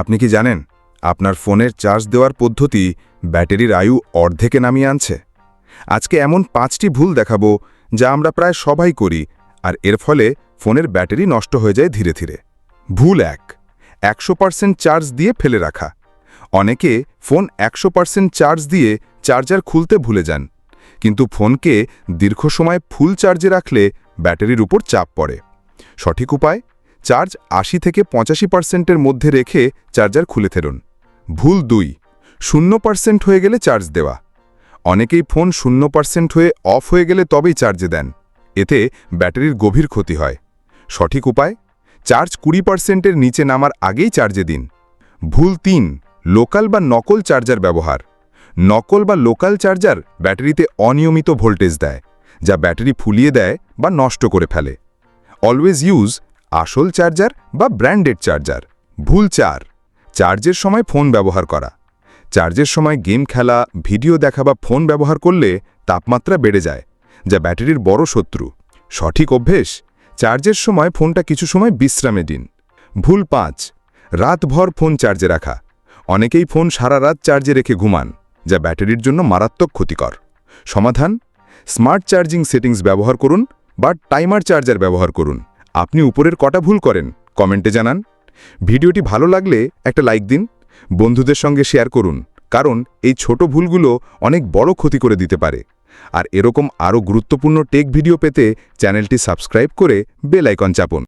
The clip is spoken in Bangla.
আপনি কি জানেন, আপনার ফোনের চার্জ দেওয়ার পদ্ধতি ব্যাটারির আয়ু অর্ধেকে নামিয়ে আনছে? আজকে এমন পাঁচটি ভুল দেখাবো যা আমরা প্রায় সবাই করি, আর এর ফলে ফোনের ব্যাটারি নষ্ট হয়ে যায় ধীরে ধীরে। ভুল এক, একশো চার্জ দিয়ে ফেলে রাখা। অনেকে ফোন একশো পার্সেন্ট চার্জ দিয়ে চার্জার খুলতে ভুলে যান, কিন্তু ফোনকে দীর্ঘ সময় ফুল চার্জে রাখলে ব্যাটারির উপর চাপ পড়ে। সঠিক উপায়? চার্জ আশি থেকে পঁচাশি পার্সেন্টের মধ্যে রেখে চার্জার খুলে ফেরুন ভুল দুই, শূন্য পার্সেন্ট হয়ে গেলে চার্জ দেওয়া। অনেকেই ফোন শূন্য পার্সেন্ট হয়ে অফ হয়ে গেলে তবেই চার্জে দেন। এতে ব্যাটারির গভীর ক্ষতি হয়। সঠিক উপায়, চার্জ কুড়ি পার্সেন্টের নিচে নামার আগেই চার্জে দিন। ভুল তিন, লোকাল বা নকল চার্জার ব্যবহার। নকল বা লোকাল চার্জার ব্যাটারিতে অনিয়মিত ভোল্টেজ দেয়, যা ব্যাটারি ফুলিয়ে দেয় বা নষ্ট করে ফেলে। অলওয়েজ ইউজ আসল চার্জার বা ব্র্যান্ডেড চার্জার। ভুল চার। চার্জের সময় ফোন ব্যবহার করা। চার্জের সময় গেম খেলা, ভিডিও দেখা বা ফোন ব্যবহার করলে তাপমাত্রা বেড়ে যায়, যা ব্যাটারির বড় শত্রু। সঠিক অভ্যেস? চার্জের সময় ফোনটা কিছু সময় বিশ্রামে দিন। ভুল পাঁচ। রাতভর ফোন চার্জে রাখা। অনেকেই ফোন সারা রাত চার্জে রেখে ঘুমান, যা ব্যাটারির জন্য মারাত্মক ক্ষতিকর। সমাধান? স্মার্ট চার্জিং সেটিংস ব্যবহার করুন বা টাইমার চার্জার ব্যবহার করুন। আপনি উপরের কটা ভুল করেন, কমেন্টে জানান। ভিডিওটি ভালো লাগলে একটা লাইক দিন, বন্ধুদের সঙ্গে শেয়ার করুন, কারণ এই ছোট ভুলগুলো অনেক বড় ক্ষতি করে দিতে পারে। আর এরকম আরও গুরুত্বপূর্ণ টেক ভিডিও পেতে চ্যানেলটি সাবস্ক্রাইব করে বেলাইকন চাপুন।